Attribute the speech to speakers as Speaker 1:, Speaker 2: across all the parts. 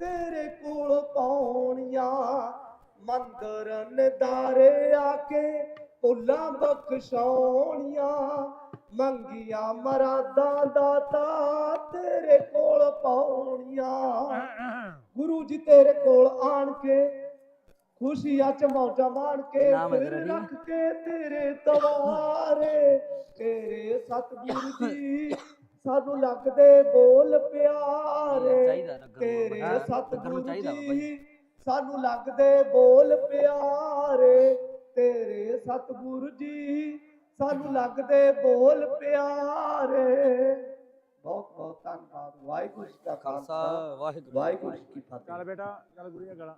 Speaker 1: ਤੇਰੇ ਕੋਲ ਪਾਉਣੀਆਂ ਮੰਦਰ ਨਦਾਰੇ ਆ ਕੇ ਭੁੱਲਾਂ ਬਖਸ਼ਾਉਣੀਆਂ ਮੰਗੀਆਂ ਮਰਾਦਾਂ ਦਾਤਾ ਤੇਰੇ ਕੋਲ ਪਾਉਣੀਆਂ ਗੁਰੂ ਜੀ ਤੇਰੇ ਕੋਲ ਆਣ ਕੇ ਖੁਸ਼ੀਆਂ ਚ ਮੌਜਾਂ ਮਾਣ ਕੇ ਫਿਰ? ਰੱਖ ਕੇ ਤੇਰੇ ਦਵਾਰੇ। ਤੇਰੇ ਸਤਿਗੁਰੂ ਜੀ ਸਾਨੂੰ ਲੱਗਦੇ ਬੋਲ ਪਿਆਰੇ। ਤੇਰੇ ਸਤਿਗੁਰੂ। ਜੀ ਸਾਨੂੰ ਲੱਗਦੇ ਬੋਲ ਪਿਆਰੇ। ਤੇਰੇ ਸਤਿਗੁਰੂ ਜੀ ਸਾਨੂੰ ਲੱਗਦੇ ਬੋਲ ਪਿਆਰੇ। ਬਹੁਤ ਬਹੁਤ ਧੰਨਵਾਦ। ਵਾਹਿਗੁਰੂ ਜੀ ਕਾ
Speaker 2: ਖਾਲਸਾ। ਵਾਹਿਗੁਰੂ
Speaker 1: ਵਾਹਿਗੁਰੂ ਜੀ ਕੀ
Speaker 3: ਚੱਲ
Speaker 1: ਫਤਿਹ
Speaker 3: ਬੇਟਾ ਚੱਲ ਗੁੜੀਆ ਗਲਾ।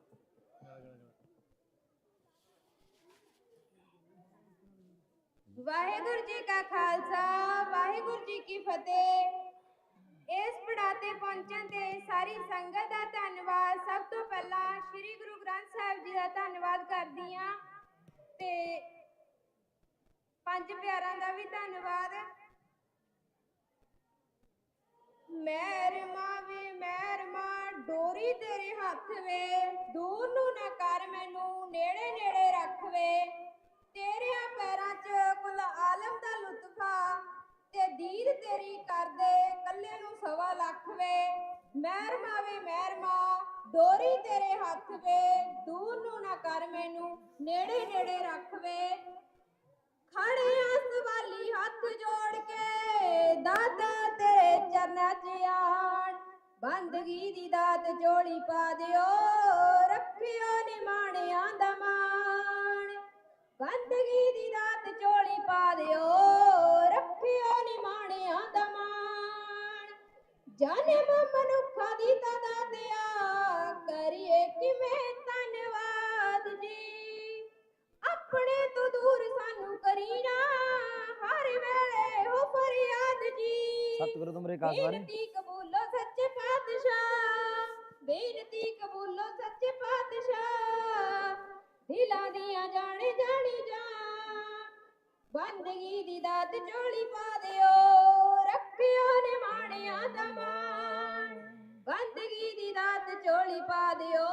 Speaker 4: ਵਾਹਿਗੁਰੂ ਜੀ ਕਾ ਖਾਲਸਾ, ਵਾਹਿਗੁਰੂ ਜੀ ਕੀ ਫਤਿਹ। ਇਸ ਪੜਾ ਪਹੁੰਚਣ ਤੇ ਸਾਰੀ ਸੰਗਤ ਦਾ ਧੰਨਵਾਦ। ਸਭ ਤੋਂ ਪਹਿਲਾਂ ਸ੍ਰੀ ਗੁਰੂ ਗ੍ਰੰਥ ਸਾਹਿਬ ਜੀ ਦਾ ਧੰਨਵਾਦ ਕਰਦੀ ਹਾਂ ਤੇ ਪੰਜ ਪਿਆਰਾਂ ਦਾ ਵੀ ਧੰਨਵਾਦ। ਮਹਿਰਮਾ ਵੇ ਮਹਿਰਮਾ ਡੋਰੀ ਤੇਰੇ ਹੱਥ ਵੇ। ਦੂਰ ਨੂੰ ਨਾ ਕਰ ਮੈਨੂੰ ਨੇੜੇ ਨੇੜੇ ਰੱਖ ਵੇ ਤੇਰਿਆਂ ਪੈਰਾਂ 'ਚ ਕੁੱਲ ਆਲਮ ਦਾ ਲੁਤਫਾ ਤੇ ਦੀਦ ਤੇਰੀ ਕਰਦੇ ਕੱਲੇ ਨੂੰ ਸਵਾ ਲੱਖ ਵੇ। ਮਹਿਰਮਾ ਵੇ ਮਹਿਰਮਾ ਡੋਰੀ ਤੇਰੇ ਹੱਥ ਵੇ। ਦੂਰ ਨੂੰ ਨਾ ਕਰ ਮੈਨੂੰ, ਨੇੜੇ ਨੇੜੇ ਰੱਖ ਵੇ। ਖੜੇ ਆ ਸਵਾਲੀ ਹੱਥ ਜੋੜ ਕੇ, ਦਾਤਾ ਤੇਰੇ ਚਰਨਾਂ 'ਚ ਆਣ। ਬੰਦਗੀ ਦੀ ਦਾਤ ਜੋੜੀ ਪਾ ਦਿਓ, ਰੱਖਿਓ ਨਿਮਾਣਿਆਂ ਦਾ ਮਾਣ। ਬੰਦਗੀ ਦੀ ਦਾਤ ਝੋਲੀ ਪਾ ਦਿਓ, ਰੱਖਿਓ ਨਿਮਾਣਿਆਂ ਦਾ ਮਾਣ। ਜਨਮ ਮਨੁੱਖਾਂ ਦੀ ਤਦਾ ਦਿਆ ਕਰੀਏ ਕਿਵੇਂ ਧੰਨਵਾਦ ਜੀ। ਆਪਣੇ ਤੋਂ ਦੂਰ ਸਾਨੂੰ ਕਰੀਨਾ ਹਰ ਵੇਲੇ ਹੋ ਫਰਿਆਦ ਜੀ।
Speaker 2: ਸਤਿਗੁਰੂ ਤੁਮਰੇ ਕਾਸਵਾਰੇ
Speaker 4: ਬੇਨਤੀ ਕਬੂਲੋ ਸੱਚੇ ਪਾਤਸ਼ਾਹ। ਬੇਨਤੀ ਕਬੂਲੋ ਸੱਚੇ ਪਾਤਸ਼ਾਹ। ਦਿਲਾਂ ਦੀਆਂ ਜਾਣੇ ਜਾਣੀ ਜਾਣ ਬੰਦਗੀ ਦੀ ਦਾਤ ਝੋਲੀ ਪਾ ਦਿਓ। ਰੱਖਿਓ ਨੇ ਮਾਣਿਆਂ ਦਾ ਮਾਣ। ਬੰਦਗੀ ਦੀ ਦਾਤ ਝੋਲੀ ਪਾ ਦਿਓ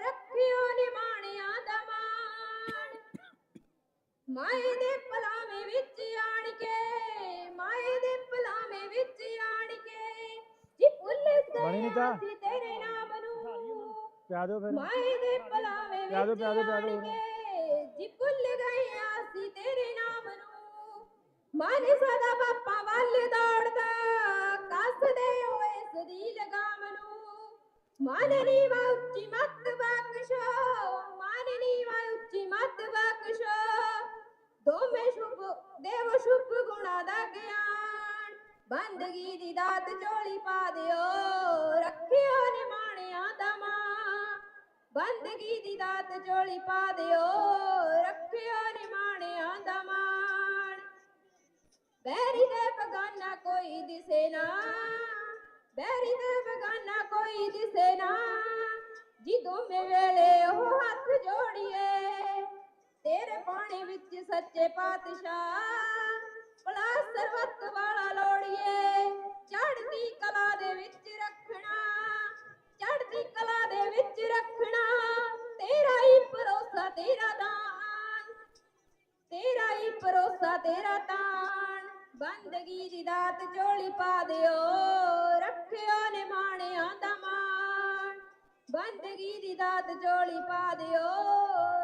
Speaker 4: ਰੱਖਿਓ ਨੇ ਮਾਣਿਆਂ ਦਾ ਮਾਣ। ਮਾਏ ਦੇ ਪਲਾਵੇਂ ਵਿੱਚ ਆਣ ਕੇ ਮਾਏ ਦੇ ਪਲਾਵੇਂ ਵਿੱਚ ਆਣ ਕੇ ਜੀ ਭੁੱਲ ਗਏ? ਅਸੀਂ ਤੇਰੇ ਨਾਮ ਨੂੰ।
Speaker 3: ਪਿਆ ਦਿਓ ਫਿਰ।
Speaker 4: ਮਾਏ ਦੇ ਪਲਾਵੇਂ
Speaker 3: ਪਿਆ ਦਿਓ,
Speaker 4: ਵਿੱਚ
Speaker 3: ਪਿਆ ਦਿਓ, ਪਿਆ ਦਿਓ
Speaker 4: ਮਨ ਸਦਾ ਬਾਪਾ ਵੱਲ ਦੌੜਦਾ ਕੱਸਦੇ ਹੋਏ ਸਦੀ ਲਗਾਮ ਨੂੰ। ਮਨ ਨੀਵਾ ਉੱਚੀ ਮੱਤ ਬਖਸ਼ੋ, ਮਨ ਨੀਵਾ ਉੱਚੀ ਮੱਤ ਬਖਸ਼ੋ। ਦੋਵੇਂ ਸ਼ੁਭ, ਦੇਵ ਸ਼ੁਭ ਗੁਣਾ ਦਾ ਗਿਆਨ। ਬੰਦਗੀ ਦੀ ਦਾਤ ਝੋਲੀ ਪਾ ਦਿਓ, ਰੱਖਿਓ ਨਿਮਾਣਿਆਂ ਦਾ ਮਾਂ ਬੰਦਗੀ ਦੀ ਦਾਤ ਝੋਲੀ ਪਾ ਦਿਓ ਬਗਾਨਾ ਕੋਈ ਦਿਸੇ ਨਾ। ਬੈਰੀ ਦੇ ਬਗਾਨਾ ਕੋਈ ਦਿਸੇ ਨਾ। ਜਦੋਂ ਦੋਵੇਂ ਵੇਲੇ ਉਹ ਹੱਥ ਜੋੜੀਏ, ਤੇਰੇ ਪਾਣੀ ਵਿੱਚ ਸੱਚੇ ਪਾਤਸ਼ਾਹ ਭਲਾ ਸਰਬੱਤ ਵਾਲਾ ਲੋੜੀਏ। ਚੜ੍ਹਦੀ ਕਲਾ ਦੇ ਵਿੱਚ ਰੱਖਣਾ, ਚੜ੍ਹਦੀ ਕਲਾ ਦੇ ਵਿੱਚ ਰੱਖਣਾ, ਤੇਰਾ ਹੀ ਭਰੋਸਾ, ਤੇਰਾ ਦਾਨ। ਤੇਰਾ ਹੀ ਭਰੋਸਾ, ਤੇਰਾ ਤਾਣ ਬੰਦਗੀ ਦੀ ਦਾਤ ਝੋਲੀ ਪਾ ਦਿਓ, ਰੱਖਿਓ ਨੇ ਮਾਣਿਆਂ ਦਾ ਮਾਣ। ਬੰਦਗੀ ਦੀ ਦਾਤ ਝੋਲੀ ਪਾ ਦਿਓ,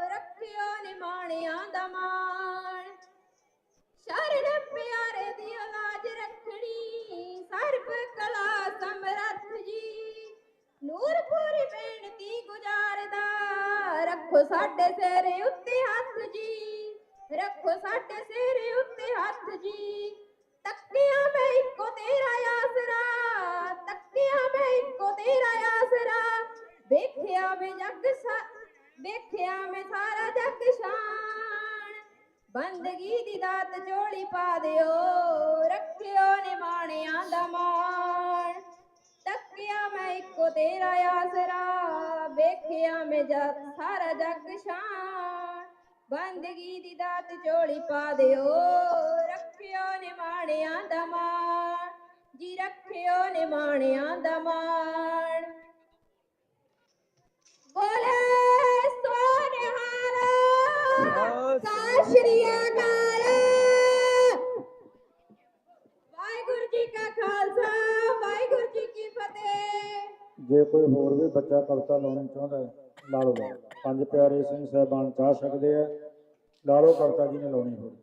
Speaker 4: ਰੱਖਿਓ ਨੇ ਮਾਣਿਆਂ ਦਾ ਮਾਣ। ਸ਼ਰਨ ਪਿਆਰੇ ਦੀ ਲਾਜ ਰੱਖਣੀ, ਸਰਬ ਕਲਾ ਸਮਰੱਥ ਜੀ। ਨੂਰਪੁਰੀ ਬੇਨਤੀ ਗੁਜ਼ਾਰਦਾ, ਰੱਖੋ ਸਾਡੇ ਸਿਰ ਉੱਤੇ ਹੱਥ ਜੀ। ਰੱਖੋ ਸਾਡੇ ਸਿਰ ਉੱਤੇ ਹੱਥ ਜੀ। ਤੱਕਿਆ ਮੈਂ ਇੱਕੋ ਤੇਰਾ ਆਸਰਾ ਤੱਕਿਆ ਮੈਂ ਇੱਕੋ ਤੇਰਾ ਆਸਰਾ। ਵੇਖਿਆ ਮੈਂ ਜੱਗ ਸਾ ਵੇਖਿਆ ਮੈਂ ਸਾਰਾ ਜੱਗ ਸ਼ਾਨ। ਬੰਦਗੀ ਦੀ ਦਾਤ ਝੋਲੀ ਪਾ ਦਿਓ, ਰੱਖਿਓ ਨੇ ਮਾਣਿਆਂ ਦਾ ਮਾਣ। ਤੱਕਿਆ ਮੈਂ ਇੱਕੋ ਤੇਰਾ ਆਸਰਾ ਵੇਖਿਆ ਮੈਂ ਜੱਗ, ਸਾਰਾ ਜੱਗ ਸ਼ਾਨ। ਬੰਦਗੀ ਦੀ ਦਾਤ ਝੋਲੀ ਪਾ ਦਿਓ ਰੱਖਿਓ ਨਿਮਾਣਿਆਂ ਦਾ ਮਾਣ, ਜੀ ਰੱਖਿਓ ਨਿਮਾਣਿਆਂ ਦਾ ਮਾਣ।
Speaker 3: ਬੋਲੇ ਸੋਨਹਾਰਾ ਸਤਿ ਸ਼੍ਰੀ ਵਾਹਿਗੁਰੂ ਜੀ ਕਾ ਖਾਲਸਾ, ਵਾਹਿਗੁਰੂ ਜੀ ਕੀ ਫਤਿਹ। ਜੇ ਕੋਈ ਹੋਰ ਵੀ ਬੱਚਾ ਕਵਿਤਾ ਲਾਉਣੀ ਚਾਹੁੰਦਾ ਹੈ, ਲਾ ਲਓ। ਪੰਜ ਪਿਆਰੇ ਸਿੰਘ ਸਾਹਿਬਾਨ ਚਾਹ ਸਕਦੇ ਆ। ਲਾ ਲਓ ਕਵਿਤਾ ਜੀ ਨੇ ਲਾਉਣੀ ਹੋਵੇ।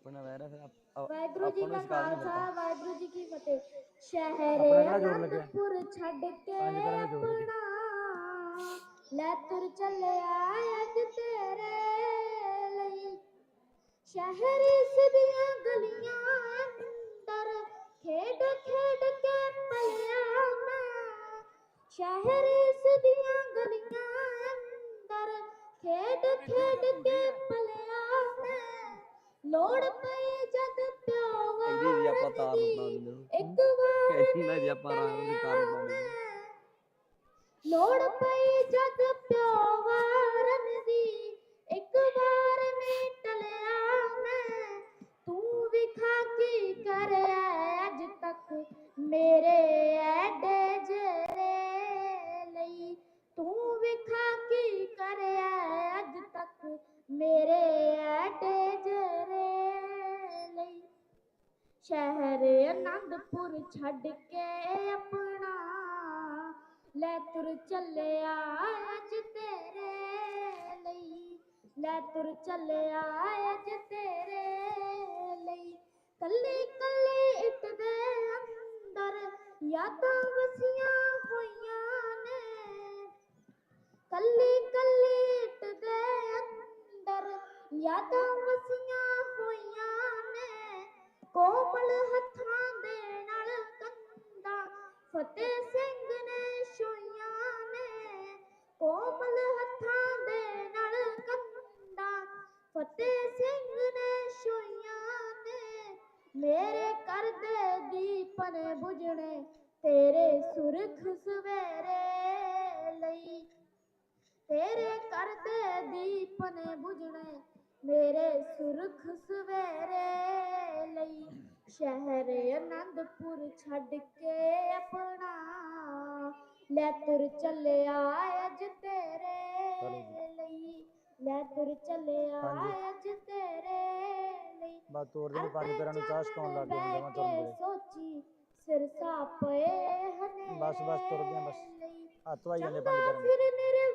Speaker 5: ਆਪਣਾ ਵੈਰਾ ਫਿਰ
Speaker 6: ਵਾਹਿਗੁਰੂ ਜੀ ਕਾ ਖਾਲਸਾ ਵਾਹਿਗੁਰੂ ਜੀ ਕੀ ਫਤਿਹ। ਸ਼ਹਿਰੇ? ਅਨੰਦਪੁਰ ਛੱਡ ਕੇ? ਆਪਣਾ। ਲੈ ਤੁਰ ਚੱਲਿਆ ਅੱਜ ਤੇਰੇ ਲਈ। ਸ਼ਹਿਰ ਇਸ ਦੀਆਂ ਗਲੀਆਂ ਅੰਦਰ ਖੇਡ ਖੇਡ ਕੇ ਪਲਿਆ ਮੈਂ। ਸ਼ਹਿਰ ਇਸ ਦੀਆਂ ਗਲੀਆਂ ਅੰਦਰ ਖੇਡ ਲੋੜ ਪਈ ਜਦ ਪਿਓ
Speaker 5: ਇਹਦੀ ਵੀ ਆਪਾਂ ਤਾਰ ਬਣਾ ਦਿੰਦੇ ਹਾਂ।
Speaker 6: ਇੱਕ ਵਾਰ
Speaker 5: ਇਹਨਾਂ ਦੀ ਆਪਾਂ ਆਰਾਮ ਦੀ ਤਾਰ ਬਣਾ ਦਿੰਦੇ ਹਾਂ।
Speaker 6: ਲੋੜ ਪਈ ਜਦ ਪਿਓ ਆਨੰਦਪੁਰ ਛੱਡ ਕੇ ਆਪਣਾ ਲੈ ਤੁਰ ਚੱਲਿਆ ਅੱਜ ਤੇਰੇ ਲਈ। ਲੈ ਤੁਰ ਚੱਲਿਆ ਅੱਜ ਤੇਰੇ ਲਈ। ਕੱਲੀ ਕੱਲੀ ਇੱਟ ਦੇ ਅੰਦਰ ਯਾਦਾਂ ਵਸੀਆਂ ਹੋਈਆਂ ਨੇ। ਕੱਲੀ ਕੱਲੀ ਇੱਟ ਦੇ ਅੰਦਰ ਯਾਦਾਂ ਵਸੀਆਂ ਹੋਈਆਂ ਨੇ। ਕੋਮਲ ਹੱਥਾਂ ਫਤਿਹ ਸਿੰਘ ਨੇ ਛੋਈਆਂ ਨੇ, ਕੋਮਲ ਹੱਥਾਂ ਦੇ ਨਾਲ ਕੰਦਾ। ਫਤਿਹ ਸਿੰਘ ਨੇ ਛੋਈਆਂ ਨੇ, ਮੇਰੇ ਘਰ ਦੇ ਦੀਪ ਬੁਝਣੇ, ਤੇਰੇ ਸੁਰਖ ਸਵੇਰੇ ਲਈ। ਤੇਰੇ ਘਰ ਦੇ ਦੀਪ ਬੁਝਣੇ, ਮੇਰੇ ਸੁਰਖ ਸਵੇਰੇ ਲਈ। ਸ਼ਹਿਰ ਆਨੰਦਪੁਰ ਛੱਡ ਕੇ ਆਪਣਾ। ਲੈ ਤੁਰ ਚੱਲਿਆ ਅੱਜ ਤੇਰੇ ਲਈ। ਲੈ ਤੁਰ ਚੱਲਿਆ। ਅੱਜ ਤੇਰੇ ਲਈ।
Speaker 3: ਬਸ ਤੋਰ ਦੇ ਪਾਣੀ ਪੈਰਾਂ ਨੂੰ ਚਾਹ ਛਕਾਉਣ ਲੱਗ ਜਮਾ ਤੁਰਨ ਵੇਲੇ
Speaker 6: ਸੋਚੀ ਸਿਰਸਾ ਪਏ ਹਨੇ
Speaker 3: ਬਸ ਬਸ ਤੁਰਦੇ ਆ ਬਸ।
Speaker 6: ਲਈ।
Speaker 3: ਹੱਥ ਵਾਈ ਜਾਂਦੇ
Speaker 6: ਚੰਗਾ
Speaker 3: ਪੰਜ ਪੈਰਾਂ ਨੂੰ।
Speaker 6: ਫਿਰ ਮੇਰੇ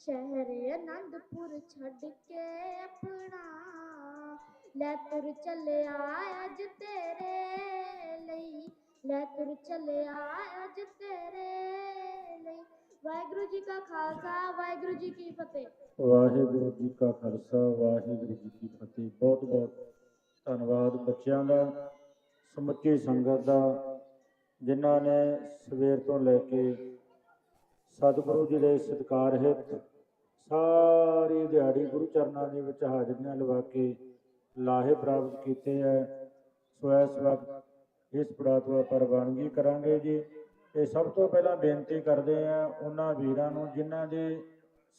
Speaker 6: ਸ਼ਹਿਰ ਆਨੰਦਪੁਰ ਛੱਡ ਕੇ ਆਪਣਾ। ਲੈ ਤੁਰ ਚੱਲਿਆ ਅੱਜ ਤੇਰੇ ਲਈ। ਲੈ ਤੁਰ ਚੱਲਿਆ ਅੱਜ ਤੇਰੇ ਲਈ। ਵਾਹਿਗੁਰੂ ਜੀ ਕਾ ਖਾਲਸਾ, ਵਾਹਿਗੁਰੂ ਜੀ ਕੀ ਫਤਿਹ।
Speaker 3: ਵਾਹਿਗੁਰੂ ਜੀ ਕਾ ਖਾਲਸਾ, ਵਾਹਿਗੁਰੂ ਜੀ ਕੀ ਫਤਿਹ। ਬਹੁਤ ਬਹੁਤ ਧੰਨਵਾਦ ਬੱਚਿਆਂ ਦਾ, ਸਮੁੱਚੀ ਸੰਗਤ ਦਾ, ਜਿਨ੍ਹਾਂ ਨੇ ਸਵੇਰ ਤੋਂ ਲੈ ਕੇ ਸਤਿਗੁਰੂ ਜੀ ਦੇ ਸਤਿਕਾਰ ਹਿੱਤ ਸਾਰੀ ਦਿਹਾੜੀ ਗੁਰੂ ਚਰਨਾਂ ਦੇ ਵਿੱਚ ਹਾਜ਼ਰੀਆਂ ਲਵਾ ਕੇ ਲਾਹੇ ਪ੍ਰਾਪਤ ਕੀਤੇ ਹੈ ਸੋ ਇਸ ਵਕਤ ਇਸ ਪੜਾਅ ਤੋਂ ਆਪਾਂ ਕਰਾਂਗੇ ਜੀ। ਤੇ ਸਭ ਤੋਂ ਪਹਿਲਾਂ ਬੇਨਤੀ ਕਰਦੇ ਆ ਉਹਨਾਂ ਵੀਰਾਂ ਨੂੰ ਜਿਨ੍ਹਾਂ ਦੇ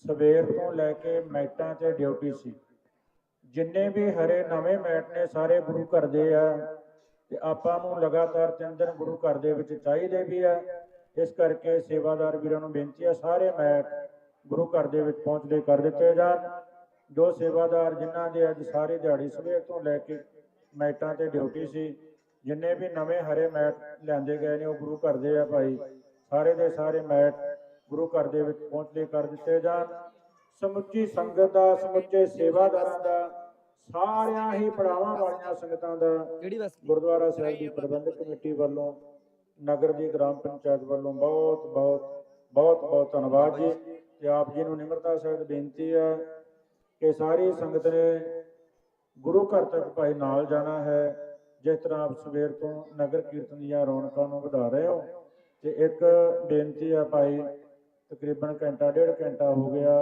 Speaker 3: ਸਵੇਰ ਤੋਂ ਲੈ ਕੇ ਮੈਟਾਂ ਤੇ ਡਿਊਟੀ ਸੀ। ਜਿੰਨੇ ਵੀ ਹਰੇ ਨਵੇਂ ਮੈਟ ਨੇ ਸਾਰੇ ਗੁਰੂ ਘਰ ਦੇ ਆ ਤੇ ਆਪਾਂ ਨੂੰ ਲਗਾਤਾਰ ਤਿੰਨ ਦਿਨ ਗੁਰੂ ਘਰ ਦੇ ਵਿੱਚ ਚਾਹੀਦੇ ਵੀ ਆ। ਇਸ ਕਰਕੇ ਸੇਵਾਦਾਰ ਵੀਰਾਂ ਨੂੰ ਬੇਨਤੀ ਆ, ਸਾਰੇ ਮੈਟ ਗੁਰੂ ਘਰ ਦੇ ਵਿੱਚ ਪਹੁੰਚਦੇ ਕਰ ਦਿੱਤੇ ਜਾਣ। ਜੋ ਸੇਵਾਦਾਰ ਜਿਨ੍ਹਾਂ ਦੇ ਅੱਜ ਸਾਰੇ ਦਿਹਾੜੀ ਸਵੇਰ ਤੋਂ ਲੈ ਕੇ ਮੈਟਾਂ ਤੇ ਡਿਊਟੀ ਸੀ ਜਿੰਨੇ ਵੀ ਨਵੇਂ ਹਰੇ ਮੈਟ ਲਿਆਂਦੇ ਗਏ ਨੇ ਉਹ ਗੁਰੂ ਘਰ ਦੇ ਆ ਭਾਈ। ਸਾਰੇ ਦੇ ਸਾਰੇ ਮੈਟ ਗੁਰੂ ਘਰ ਦੇ ਵਿੱਚ ਪਹੁੰਚਦੇ ਕਰ ਦਿੱਤੇ ਜਾਣ। ਸਮੁੱਚੀ ਸੰਗਤ ਦਾ ਸਮੁੱਚੇ ਸੇਵਾਦਾਰਾਂ ਦਾ ਸਾਰਿਆਂ ਹੀ ਪੜਾਵਾਂ ਵਾਲੀਆਂ ਸੰਗਤਾਂ ਦਾ ਗੁਰਦੁਆਰਾ ਸਾਹਿਬ ਦੀ ਪ੍ਰਬੰਧਕ ਕਮੇਟੀ ਵੱਲੋਂ ਨਗਰ ਦੀ ਗ੍ਰਾਮ ਪੰਚਾਇਤ ਵੱਲੋਂ ਬਹੁਤ ਬਹੁਤ ਬਹੁਤ ਬਹੁਤ ਧੰਨਵਾਦ ਜੀ। ਤੇ ਆਪ ਜੀ ਨੂੰ ਨਿਮਰਤਾ ਸਹਿਤ ਬੇਨਤੀ ਹੈ ਕਿ ਸਾਰੀ ਸੰਗਤ ਨੇ ਗੁਰੂ ਘਰ ਤੱਕ ਭਾਈ ਨਾਲ ਜਾਣਾ ਹੈ, ਜਿਸ ਤਰ੍ਹਾਂ ਆਪ ਸਵੇਰ ਤੋਂ ਨਗਰ ਕੀਰਤਨ ਦੀਆਂ ਰੌਣਕਾਂ ਨੂੰ ਵਧਾ ਰਹੇ ਹੋ। ਤੇ ਇੱਕ ਬੇਨਤੀ ਹੈ ਭਾਈ, ਤਕਰੀਬਨ ਘੰਟਾ, ਡੇਢ ਘੰਟਾ ਹੋ ਗਿਆ।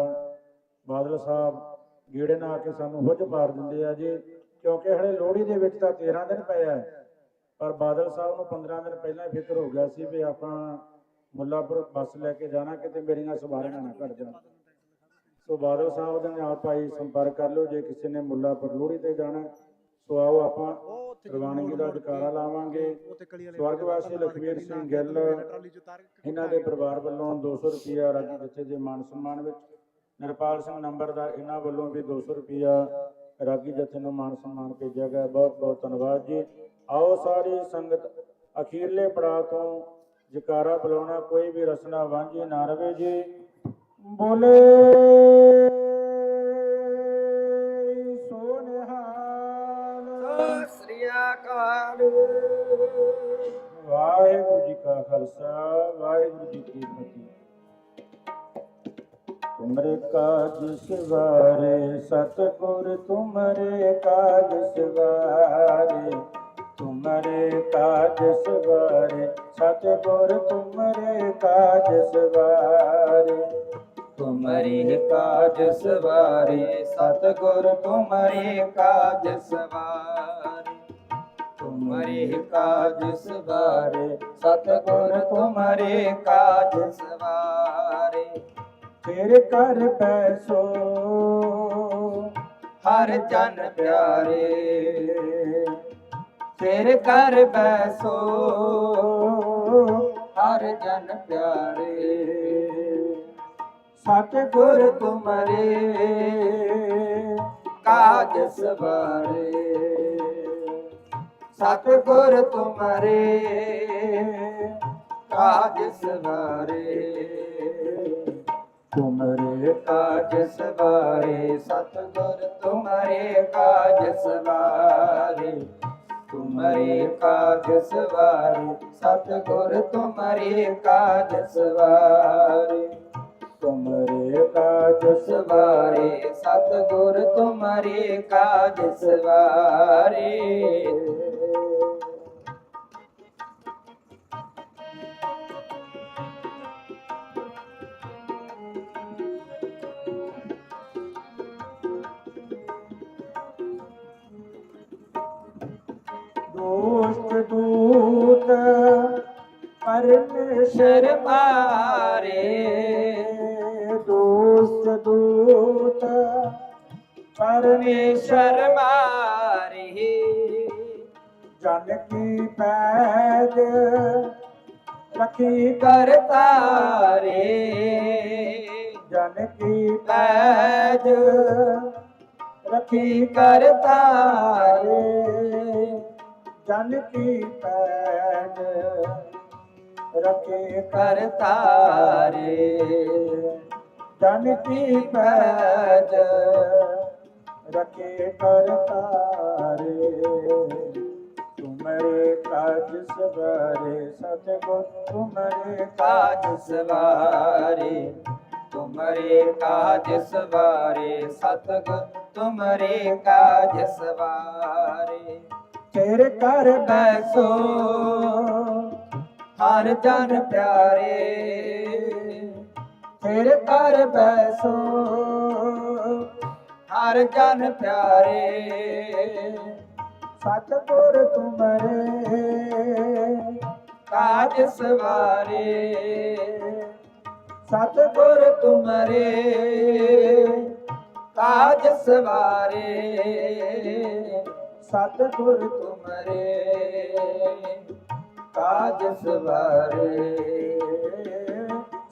Speaker 3: ਬਾਦਲ ਸਾਹਿਬ ਗੇੜੇ ਨਾਲ ਆ ਕੇ ਸਾਨੂੰ ਹੁੱਜ ਮਾਰ ਦਿੰਦੇ ਆ ਜੀ, ਕਿਉਂਕਿ ਹਲੇ ਲੋਹੜੀ ਦੇ ਵਿੱਚ ਤਾਂ 13 ਦਿਨ ਪਏ ਆ। ਪਰ ਬਾਦਲ ਸਾਹਿਬ ਨੂੰ 15 ਦਿਨ ਪਹਿਲਾਂ ਫਿਕਰ ਹੋ ਗਿਆ ਸੀ ਵੀ ਆਪਾਂ ਮੁੱਲਾਪੁਰ ਬੱਸ ਲੈ ਕੇ ਜਾਣਾ, ਕਿਤੇ ਮੇਰੀਆਂ ਸਵਾਰੀਆਂ ਨਾ ਘਟ ਜਾਣ। ਸੋ ਬਾਦਲ ਸਾਹਿਬ ਦੇ ਨਾਲ ਭਾਈ ਸੰਪਰਕ ਕਰ ਲਓ, ਜੇ ਕਿਸੇ ਨੇ ਮੁੱਲਾਪੁਰ ਲੋਹੜੀ ਤੇ ਜਾਣਾ, ਸੋ ਆਓ ਆਪਾਂ ਰਵਾਨਗੀ ਦਾ ਜਕਾਰਾ ਲਾਵਾਂਗੇ। ਸਵਰਗਵਾਸੀ ਲਖਵੀਰ ਸਿੰਘ ਗਿੱਲ, ਇਹਨਾਂ ਦੇ ਪਰਿਵਾਰ ਵੱਲੋਂ 200 ਰੁਪਿਆ ਰਾਜੀ ਜੱਥੇ ਦੇ ਮਾਨ ਸਨਮਾਨ ਵਿੱਚ। ਨਿਰਪਾਲ ਸਿੰਘ ਨੰਬਰਦਾਰ, ਇਹਨਾਂ ਵੱਲੋਂ ਵੀ 200 ਰੁਪਿਆ ਰਾਗੀ ਜਥੇ ਨੂੰ ਮਾਨ ਸਨਮਾਨ ਭੇਜਿਆ ਗਿਆ। ਬਹੁਤ ਬਹੁਤ ਧੰਨਵਾਦ ਜੀ। ਆਓ ਸਾਰੀ ਸੰਗਤ ਅਖੀਰਲੇ ਪੜਾਅ ਤੋਂ ਜਕਾਰਾ ਬੁਲਾਉਣਾ ਕੋਈ ਵੀ ਰਸਨਾ ਵਾਂਝੀ ਨਾ ਰਵੇ ਜੀ। ਬੋਲੇ ਵਾਹਿਗੁਰੂ ਜੀ ਕਾ ਖਾਲਸਾ ਵਾਹਿਗੁਰੂ ਜੀ ਕੀ ਫਤਿਹ। ਤੁਮਰੇ ਕਾਜ ਸਵਾਰੇ ਸਤਿਗੁਰ ਤੁਮਰੇ ਕਾਜ ਸਵਾਰੇ। ਤੁਮਰੇ ਕਾਜ ਸਵਾਰੇ, ਸਤਿਗੁਰ ਤੁਮਰੇ ਕਾਜ ਸਵਾਰੇ।
Speaker 2: ਤੁਮਰੀ ਕਾਜ ਸਵਾਰੇ, ਸਤਿਗੁਰ ਤੁਮਰੀ ਕਾਜ ਸਵਾਰੇ। ਤੁਮਰੀ ਕਾਜ ਸਵਾਰੇ, ਸਤਿਗੁਰ ਤੁਮਰੀ ਕਾਜ ਸਵਾਰੇ।
Speaker 3: ਤੇਰੇ ਘਰ ਪੈਸੋ,
Speaker 2: ਹਰ ਜਨ ਪਿਆਰੇ। ਤੇਰੇ ਘਰ ਬੈਸੋ, ਹਰ ਜਨ ਪਿਆਰੇ।
Speaker 3: ਸਤਿਗੁਰ
Speaker 2: ਗੁਰ ਤੁਮਰੇ, ਕਾਜ ਸਵਾਰੇ। ਸਤਿਗੁਰ ਤੁਮਰੇ, ਕਾਜ ਸਵਾਰੇ।
Speaker 3: ਤੁਮਰੇ
Speaker 2: ਕਾਜ ਸਵਾਰੇ, ਸਤਿਗੁਰ ਤੁਮਰੇ, ਕਾਜ ਸਵਾਰੇ। ਤੁਮਰੇ ਕਾਜ ਸਵਾਰੇ ਸਤਿਗੁਰ ਤੁਮਰੇ ਕਾਜ ਸਵਾਰੇ।
Speaker 3: ਤੁਮਰੇ ਕਾਜ
Speaker 2: ਸਵਾਰੇ ਸਤਿਗੁਰ ਤੁਮਰੇ ਕਾਜ ਸਵਾਰੇ।
Speaker 3: ਪਰਮੇਸ਼ਰ ਪਰਮੇਸ਼ਰ
Speaker 2: ਮਾਰੇ
Speaker 3: ਜਨ ਕੀ ਪੈਜ ਰਖੀ
Speaker 2: ਕਰਤਾਰੇ।
Speaker 3: ਜਨ ਕੀ
Speaker 2: ਪੈਜ
Speaker 3: ਰਖੀ
Speaker 2: ਕਰਤਾਰੇ।
Speaker 3: ਜਨ ਕੀ ਪੈਜ ਰਖੇ
Speaker 2: ਕਰਤਾਰੇ।
Speaker 3: ਜਨ ਕੀ ਪੈਜ ਰਖੇ ਕਰਤਾਰੇ ਤੁਮਰੇ ਕਾਜ ਸਵਾਰੇ, ਸਤਿਗੁਰ ਤੁਮਰੇ
Speaker 2: ਕਾਜ ਸਵਾਰੇ। ਤੁਮਰੇ ਕਾਜ ਸਵਾਰੇ, ਸਤਿਗੁਰ ਤੁਮਰੇ ਕਾਜ ਸਵਾਰੇ।
Speaker 3: ਤੇਰੇ ਘਰ
Speaker 2: ਬੈਸੋ ਹਰ ਜਨ ਪਿਆਰੇ।
Speaker 3: ਤੇਰੇ ਘਰ ਬੈਸੋ।
Speaker 2: ਹਰ ਜਨ ਪਿਆਰੇ,
Speaker 3: ਸਤਿਗੁਰ ਤੁਮਰੇ
Speaker 2: ਕਾਜ ਸਵਾਰੇ।
Speaker 3: ਸਤਿਗੁਰ
Speaker 2: ਗੁਰ ਤੁਮਰੇ ਕਾਜ ਸਵਾਰੇ।
Speaker 3: ਸਤਿਗੁਰ
Speaker 2: ਤੁਮਰੇ ਕਾਜ ਸਵਾਰੇ।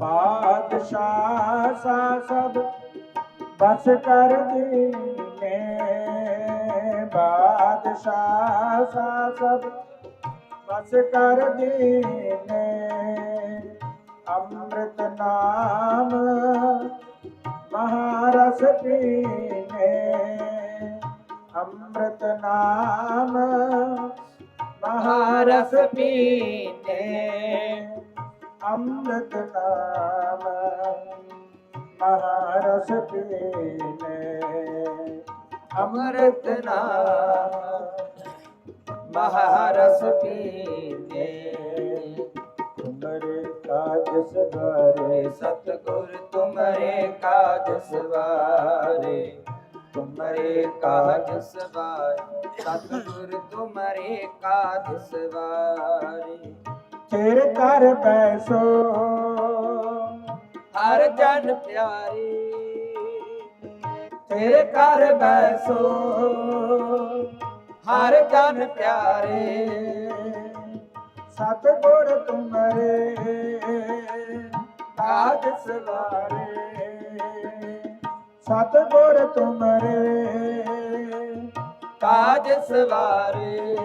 Speaker 3: ਬਾਦਸ਼ਾਹ ਸਾ ਸਭ ਬਸ ਕਰ ਦੀਨੇ। ਬਾਦਸ਼ਾਹ ਸਾ ਸਭ ਬਸ ਕਰ ਦੀਨੇ। ਅੰਮ੍ਰਿਤ ਨਾਮ ਮਹਾਰਸ ਪੀਨੇ। ਅੰਮ੍ਰਿਤ ਨਾਮ
Speaker 2: ਮਹਾਰਸ ਪੀਨੇ।
Speaker 3: ਅੰਮ੍ਰਿਤ ਨਾਮ ਮਹਾਰਸ ਪੀਨੇ
Speaker 2: ਅੰਮ੍ਰਿਤ ਨਾਮ ਮਹਾਰਸ ਪੀਨੇ
Speaker 3: ਤੁਮਰੇ ਕਾਜ ਸਵਾਰੇ
Speaker 2: ਸਤਗੁਰ ਤੁਮਰੇ ਕਾਜ ਸਵਾਰੇ ਤੁਮਰੇ ਕਾਜ ਸਵਾਰੇ ਸਤਗੁਰ ਤੁਮਰੇ ਕਾਜ ਸਵਾਰੇ
Speaker 3: ਤੇਰੇ ਘਰ ਬੈਸੋ।
Speaker 2: ਹਰ ਜਨ ਪਿਆਰੇ ਤੇਰੇ ਘਰ ਬੈਸੋ। ਹਰ ਜਨ ਪਿਆਰੇ
Speaker 3: ਸਤਗੁਰ ਤੁਮਰੇ ਕਾਜ ਸਵਾਰੇ। ਸਤਗੁਰ ਤੁਮਰੇ
Speaker 2: ਕਾਜ ਸਵਾਰੇ।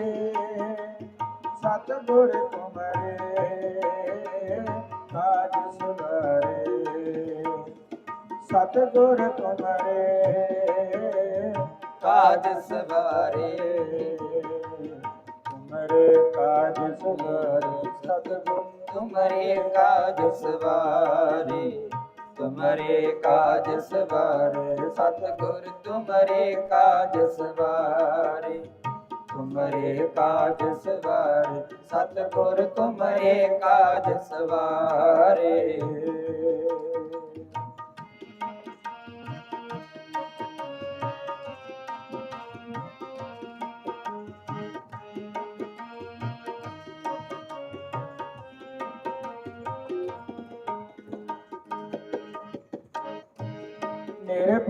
Speaker 3: ਸਤਗੁਰ ਸਤਗੁਰ ਤੁਮਰੇ
Speaker 2: ਕਾਜ ਸਵਾਰੇ।
Speaker 3: ਤੁਮਰੇ ਕਾਜ ਸਵਾਰੇ ਸਤਗੁਰ
Speaker 2: ਤੁਮਰੇ ਕਾਜ ਸਵਾਰੇ ਤੁਮਰੇ ਕਾਜ ਸਵਾਰੇ ਸਤਗੁਰ ਤੁਮਰੇ ਕਾਜ ਸਵਾਰੇ। ਤੁਮਰੇ ਕਾਜ ਸਵਾਰੇ ਸਤਗੁਰ ਤੁਮਰੇ ਕਾਜ ਸਵਾਰੇ।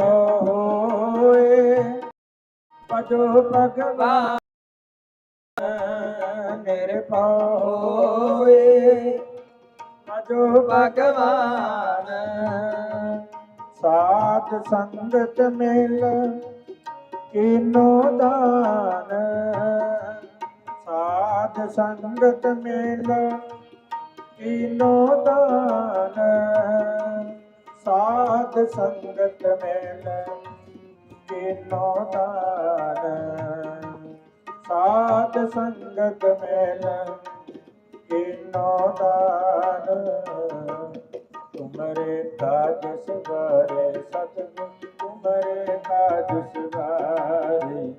Speaker 3: ਨਿਰਭਉ ਹੋਏ। ਪਜੋ ਭਗਵਾਨ ਨਿਰਭਉ ਹੋਏ ਭਗਵਾਨ, ਸਾਧ ਸੰਗਤ ਮਿਲ ਕਿਨੋ ਦਾਨ। ਸਾਧ ਸੰਗਤ ਮਿਲ ਕੀਨੋ ਦਾਨ। ਸਾਧ ਸੰਗਤ ਮਿਲ ਕੀਨੋ ਦਾਨ ਸਾਧ ਸੰਗਤ ਮਿਲ ਕੀਨੋ ਦਾਨ ਤੁਮਰੇ ਕਾਜ ਸਵਾਰੇ ਸਤਿਗੁਰ, ਤੁਮਰੇ ਕਾਜ ਸਵਾਰੇ,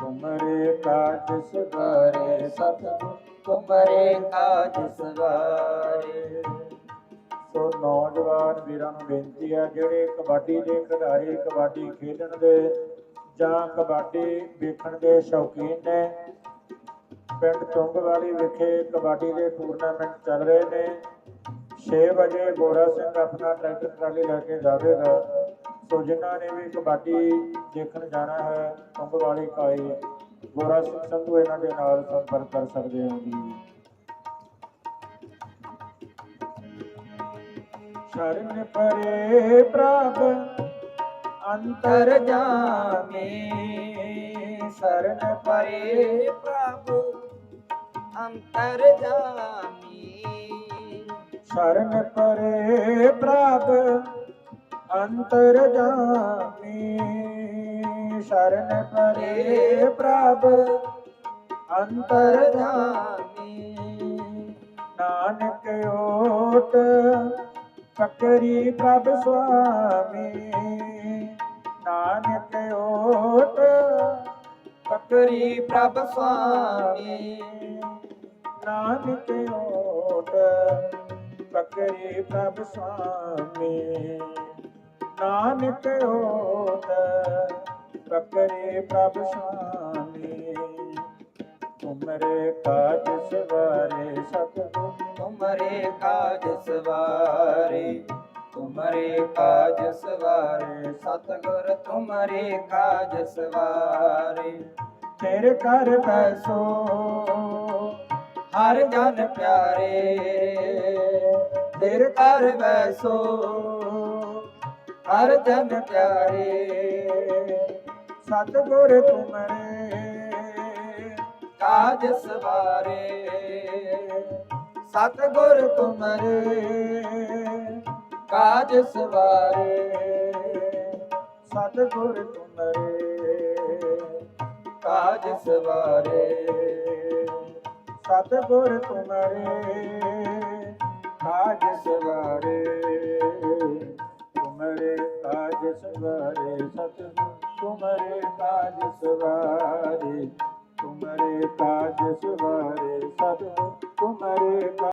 Speaker 3: ਤੁਮਰੇ ਕਾਜ ਸਵਾਰੇ ਸਤਿਗੁਰ,
Speaker 2: ਤੁਮਰੇ ਕਾਜ ਸਵਾਰੇ।
Speaker 3: ਸੋ ਨੌਜਵਾਨ ਵੀਰਾਂ ਨੂੰ ਬੇਨਤੀ ਹੈ, ਜਿਹੜੇ ਕਬੱਡੀ ਦੇ ਖਿਡਾਰੀ ਕਬੱਡੀ ਖੇਡਣ ਦੇ ਜਾਂ ਕਬੱਡੀ ਵੇਖਣ ਦੇ ਸ਼ੌਕੀਨ ਨੇ, ਪਿੰਡ ਤੁੰਗਵਾਲੀ ਵਿਖੇ ਕਬੱਡੀ ਦੇ ਟੂਰਨਾਮੈਂਟ ਚੱਲ ਰਹੇ ਨੇ। 6 ਵਜੇ ਗੋਰਾ ਸਿੰਘ ਆਪਣਾ ਟਰੈਕਟਰ ਟਰਾਲੀ ਲੈ ਕੇ ਜਾਵੇਗਾ। ਸੋ ਜਿਨ੍ਹਾਂ ਨੇ ਵੀ ਕਬੱਡੀ ਦੇਖਣ ਜਾਣਾ ਹੈ, ਤੁੰਗਵਾਲੀ ਕਾਈ ਗੋਰਾ ਸਿੰਘ ਸੰਧੂ ਇਹਨਾਂ ਦੇ ਨਾਲ ਸੰਪਰਕ ਕਰ ਸਕਦੇ ਹੋ ਜੀ। ਸ਼ਰਨ ਪਰੇ ਪ੍ਰਭ, ਅੰਤਰ
Speaker 2: ਅੰਤਰ ਜਾਮੇ।
Speaker 3: ਸ਼ਰਨ
Speaker 2: ਪਰੇ ਪ੍ਰਭੂ, ਅੰਤਰ ਜਾਮੀ।
Speaker 3: ਸ਼ਰਨ ਪਰੇ ਪ੍ਰਭ, ਅੰਤਰ ਜਾਮੀ। ਸ਼ਰਨ ਪਰੇ ਪ੍ਰਭ, ਅੰਤਰ ਜਾਮੀ। ਨਾਨਕ ਓਟ ਫਕਰੀ ਪ੍ਰਭ ਸੁਆਮੀ। ਨਾਨਕ ਓਟ
Speaker 2: ਪਕਰੀ ਪ੍ਰਭ ਸੁਆਮੀ।
Speaker 3: ਨਾਨਕ ਓਟ, ਫਕਰੀ ਪ੍ਰਭ ਸੁਆਮੀ। ਨਾਨਕ ਓਟ, ਫਕਰੀ ਪ੍ਰਭ ਸੁਆਮੀ। ਉਮਰੇ ਕਾਜ ਸਵਾਰੇ ਸਤਿਗੁਰ
Speaker 2: ਤੁਮਰੇ ਕਾਜ ਸਵਾਰੇ, ਤੁਮਰੇ ਕਾਜ ਸਵਾਰੇ, ਸਤਗੁਰ ਤੁਮਰੇ ਕਾਜ ਸਵਾਰੇ।
Speaker 3: ਤੇਰੇ ਘਰ ਬੈਸੋ
Speaker 2: ਹਰ ਜਨ ਪਿਆਰੇ। ਤੇਰੇ ਘਰ ਬੈਸੋ ਹਰ ਜਨ ਪਿਆਰੇ।
Speaker 3: ਸਤਿਗੁਰ ਤੁਮਰੇ
Speaker 2: ਕਾਜ ਸਵਾਰੇ। ਸਤਿਗੁਰ ਤੁਮਰੇ, ਕਾਜ ਸਵਾਰੇ।
Speaker 3: ਸਤਿਗੁਰ ਤੁਮਰੇ,
Speaker 2: ਕਾਜ ਸਵਾਰੇ।
Speaker 3: ਸਤਿਗੁਰ ਤੁਮਰੇ, ਕਾਜ ਸਵਾਰੇ। ਤੁਮਰੇ, ਕਾਜ ਸਵਾਰੇ, ਸਤਿਗੁਰ ਤੁਮਰੇ, ਕਾਜ ਸਵਾਰੇ। ਤੁਮਰੇ, ਕਾਜ ਸਵਾਰੇ তোমার